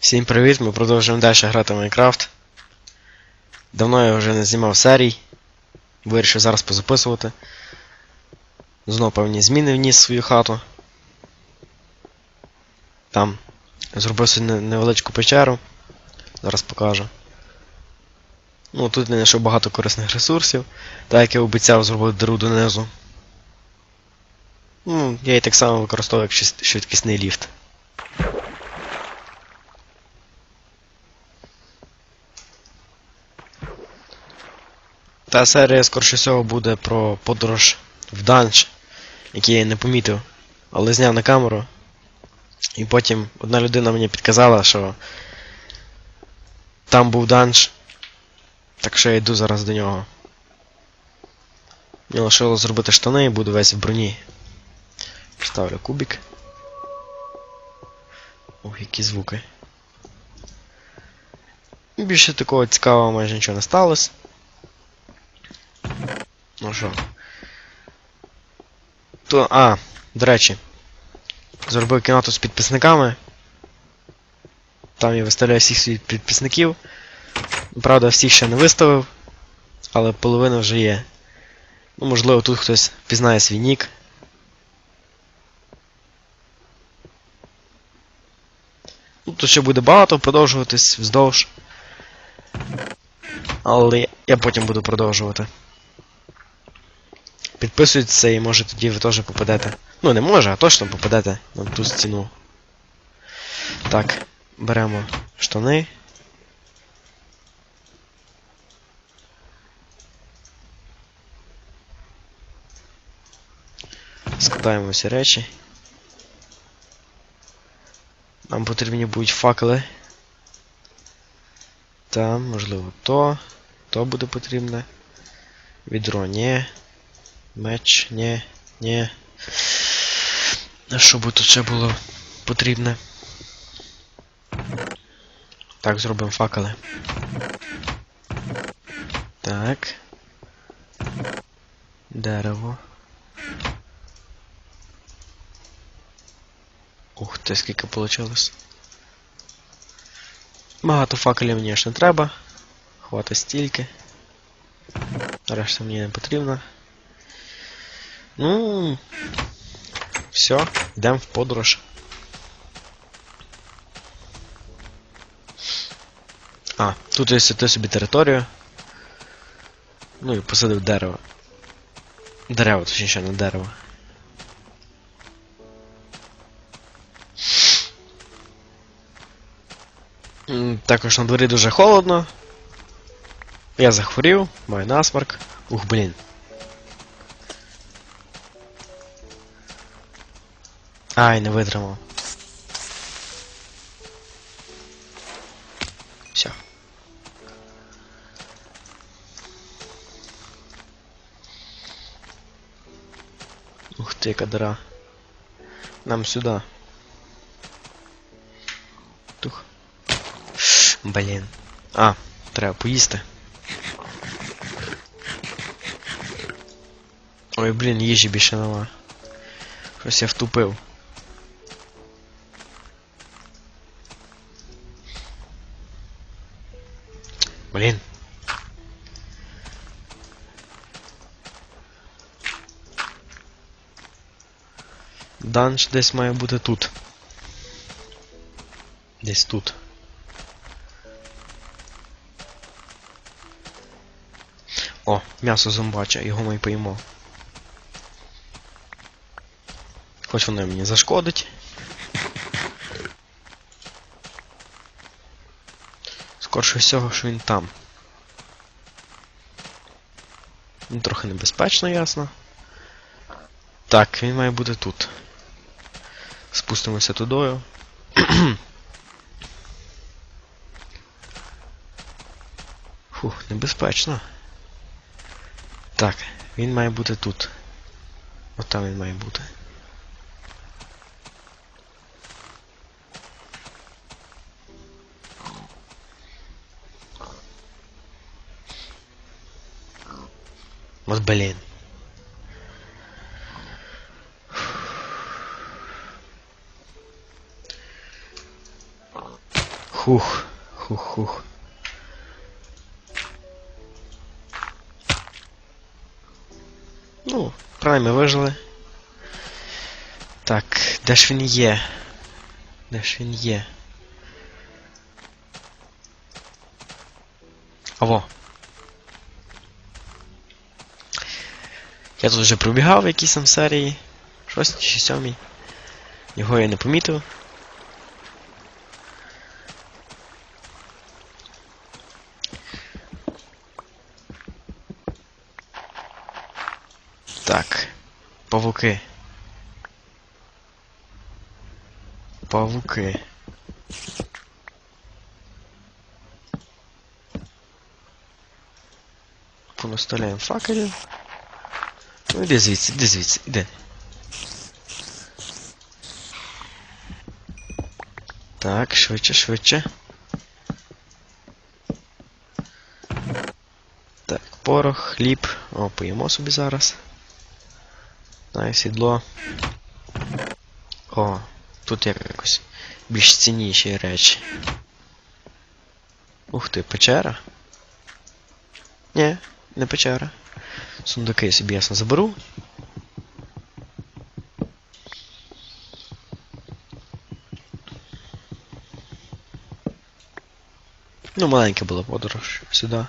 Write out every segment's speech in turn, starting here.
Всім привіт, ми продовжуємо далі грати в Майнкрафт. Давно я вже не знімав серій. Вирішив зараз позаписувати. Знову певні зміни вніс в свою хату. Там зробив собі невеличку печеру. Зараз покажу. Ну, тут не знайшов багато корисних ресурсів. Так як я обіцяв зробити диру донизу. Ну, я її так само використовую як швидкісний ліфт. Та серія, скоріше всього, буде про подорож в данж, який я не помітив, але зняв на камеру. І потім одна людина мені підказала, що там був данж. Так що я йду зараз до нього. Мені лишилось зробити штани і буду весь в броні. Ставлю кубик. Ох, які звуки. Більше такого цікавого майже нічого не сталося. Ну? То. А, до речі. Зробив кімнату з підписниками. Там я виставляю всіх своїх підписників. Правда, всіх ще не виставив, але половина вже є. Ну, можливо, тут хтось пізнає свій нік. Ну, тут ще буде багато продовжуватись вздовж. Але я потім буду продовжувати. Підписуйтеся і може тоді ви теж попадете. Ну не може, а точно попадете на ту стіну. Так, беремо штани. Складаємо всі речі. Нам потрібні будуть факели. Там, можливо, то. То буде потрібне. Відро, ні. Меч, ні, ні. Що би тут ще було потрібне? Так, зробимо факели. Так. Дерево. Ух ти, скільки вийшло. Багато факелів мені ж не треба. Хватить стільки. Решта мені не потрібно. Ну. Все, йдемо в подорож. А, тут я святив собі територію. Ну і посадив дерево. Дерево, точніше, не дерево. Також на дворі дуже холодно. Я захворів, маю насморк. Ух, блін. Ай, не витримав. Все. Ух ти, яка дыра. Нам сюди. Тух. Блін. А, треба поїсти. Ой, блін, їжі більше нема. Щось я втупив. Блін. Данж десь має бути тут. Десь тут. О, м'ясо зомбача, його ми й поїмо. Хоч воно мені зашкодить. Скорше всього, що він там. Ну, трохи небезпечно, ясно. Так, він має бути тут. Спустимося тудою. Фух, небезпечно. Так, він має бути тут. От там він має бути. От блін. Хух, хух, хух. Ну, правильно ми вижили. Так, де ж він є? Де ж він є? Аво. Я тут вже пробігав в якійсь там серії. Шостій чи сьомій. Його я не помітив. Так. Павуки. Павуки. Понаставляємо факелів. Ну іди звідси, іди звідси, іди. Так, швидше, швидше. Так, порох, хліб. О, поїмо собі зараз. Дай сідло. О, тут якось більш цінніші речі. Ух ти, печера? Ні, не печера. Сундуки собі ясно заберу. Ну, маленька була подорож сюди.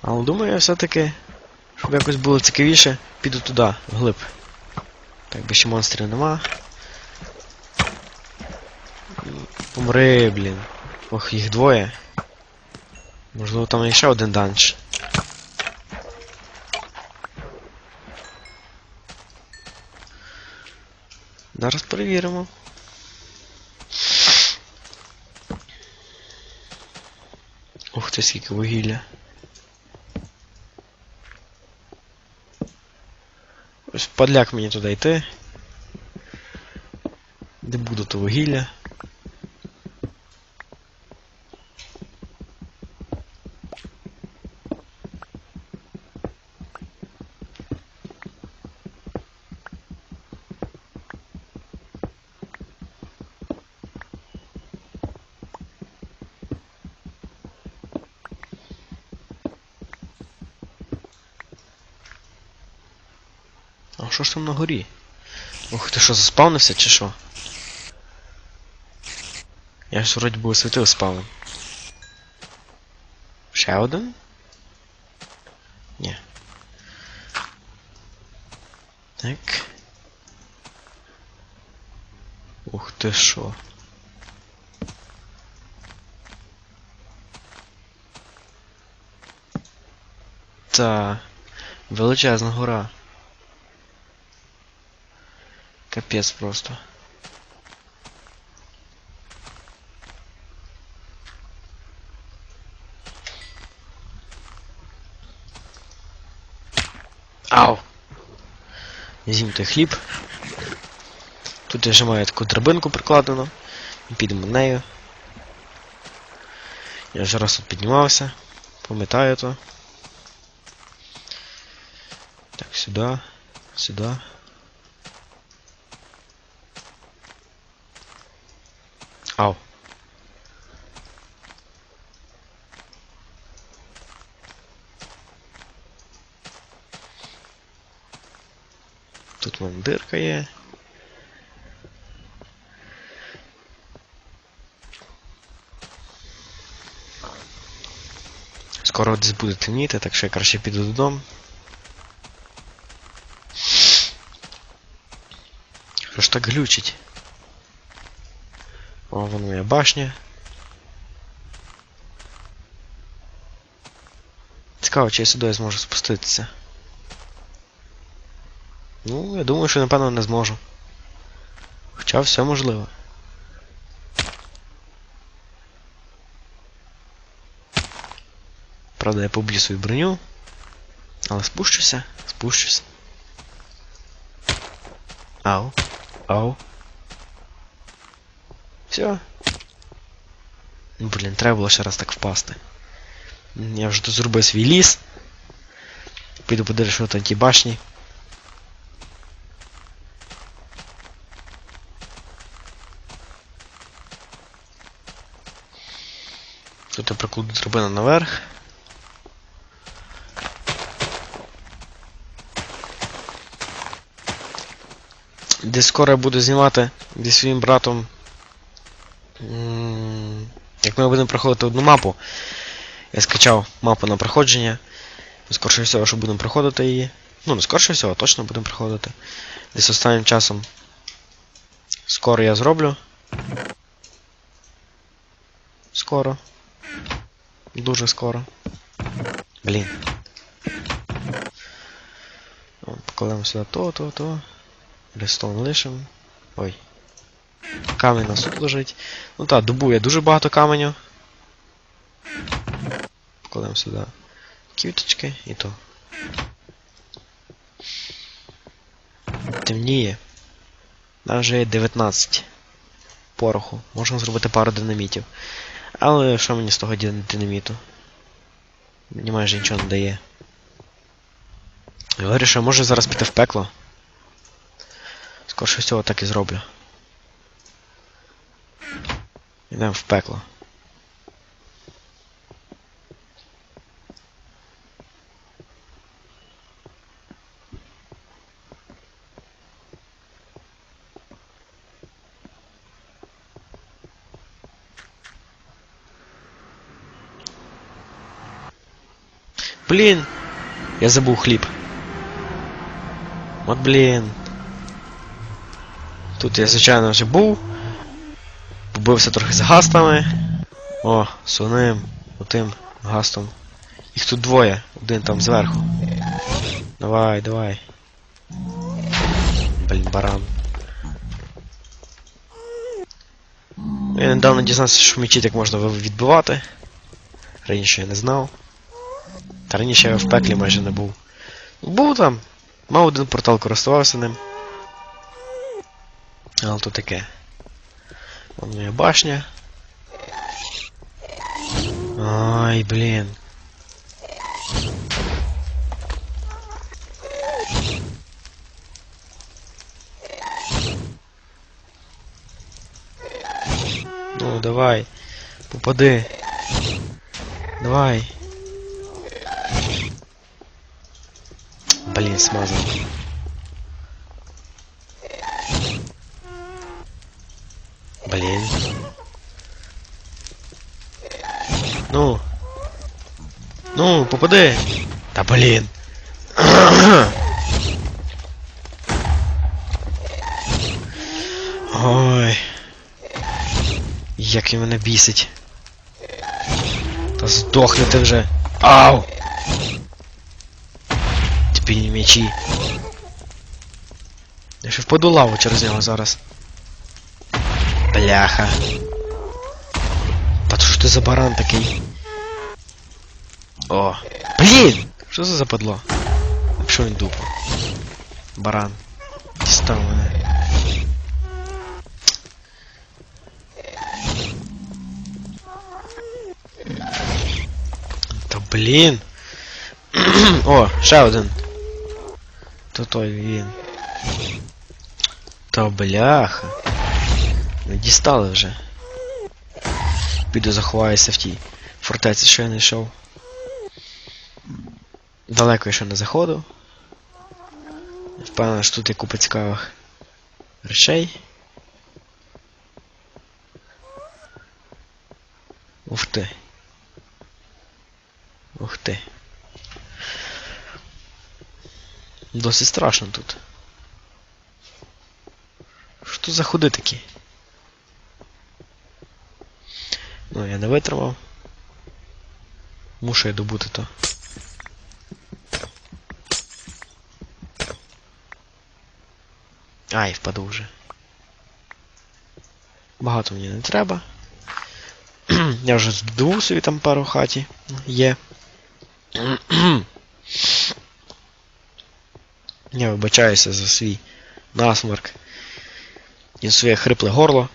Але думаю, я все-таки, щоб якось було цікавіше, піду туди, вглиб. Так, бо ще монстрів нема. Помри, блін. Ох, їх двоє. Можливо, там є ще один данж. Зараз перевіримо. Ух ти, скільки вугілля. Ось подляк мені туди йти. Де буде то вугілля. А що ж там на горі? Ух, ти що, заспавнився чи що? Я ж вроді би освітив спавн. Ще один? Ні. Так. Ух ти що. Та величезна гора. Капец просто. Ау! Той хліб. Тут я вже таку драбинку прикладену. Підемо нею. Я вже раз тут піднімався. Пам'ятаю то. Так, сюди, сюди. Ау. Тут в мене дирка є. Скоро десь буде темніти, так що я краще піду додому. Що ж так глючить? О, вон моя башня. Цікаво, чи я сюди зможу спуститися. Ну, я думаю, що напевно не зможу. Хоча все можливо. Правда, я поб'ю свою броню. Але спущуся, спущуся. Ау. Ау. Все. Блін, треба було ще раз так впасти. Я вже тут зробив свій ліс. Піду подивлюсь, що там ті башні. Тут я прикладу драбину наверх. Десь скоро я буду знімати зі своїм братом. Як ми будемо проходити одну мапу. Я скачав мапу на проходження. Скорше всього, що будемо проходити її. Ну, не скорше всього, а точно будемо проходити. Десь останнім часом. Скоро я зроблю. Скоро. Дуже скоро. Блін. Покладемо сюди то, то, то. Рестон лишим. Ой. Камінь нас тут лежить. Ну так, добує дуже багато каменю. Покладемо сюди квіточки і то. Темніє. Нам вже є 19 пороху. Можна зробити пару динамітів. Але що мені з того динаміту? Мені майже нічого не дає. Я вирішив, може зараз піти в пекло. Скорше всього так і зроблю. Йдемо в пекло. Блін! Я забув хліб. От блін. Тут я, звичайно, вже був. Побився трохи з гастами. О, з одним, отим гастом. Їх тут двоє, один там зверху. Давай, давай. Блін, баран. Я недавно дізнався, що мечі так можна відбивати. Раніше я не знав. Та раніше я в пеклі майже не був. Був там. Мав один портал, користувався ним. Але то таке. Моя башня. Ай, блін. Ну, давай. Попади. Давай. Блин, смазал. Блин. Ну. Ну, попади. Та блін. Ой. Як він мене бісить. Та здохни ти вже. Ау! Тобі м'ячі. Я ще впаду лаву через нього зараз. Бляха. Та що ж ти за баран такий? О. Блін! Що це за падло? Що він дупо? Баран. Дістав мене. Та блін. О, ще один. То той він. Та бляха. Дістали вже. Піду заховаюся в тій фортеці, що я не йшов. Далеко я ще не заходив. Впевнений, що тут є купа цікавих речей. Ух ти. Ух ти. Досить страшно тут. Що за ходи такі? Ну, я не витримав. Мушу я добути то. Ай, впаду вже. Багато мені не треба. Я вже здобув собі там пару хаті. Є. Я вибачаюся за свій насморк і своє хрипле горло.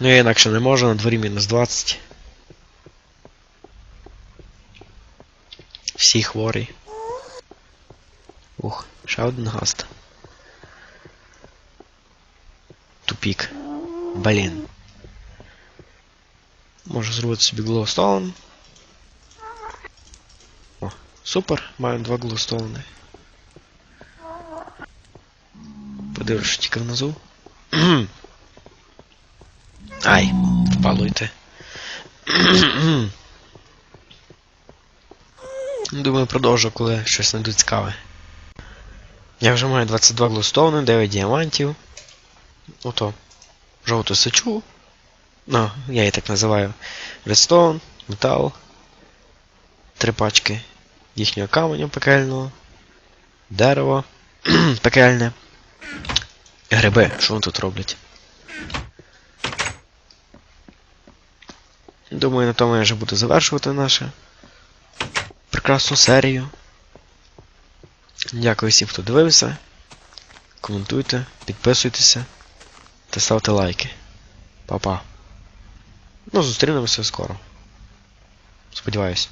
Ну я інакше не можу, на дворі мінус 20. Всі хворі. Ух, ще один гаст. Тупік. Блін. Можу зробити собі глоустоун. О, супер, маю два глоустоуни. Подивлюсь, що тільки внизу. Ай. Думаю, продовжу, коли щось знайду цікаве. Я вже маю 22 глустоуни, 9 діамантів. Ото. Жовту сечу. Ну, я її так називаю. Редстоун, метал. Три пачки їхнього каменю пекельного. Дерево пекельне. Гриби, що вони тут роблять? Думаю, на тому я вже буду завершувати нашу прекрасну серію. Дякую всім, хто дивився. Коментуйте, підписуйтеся та ставте лайки. Па-па. Ну, зустрінемося скоро. Сподіваюсь.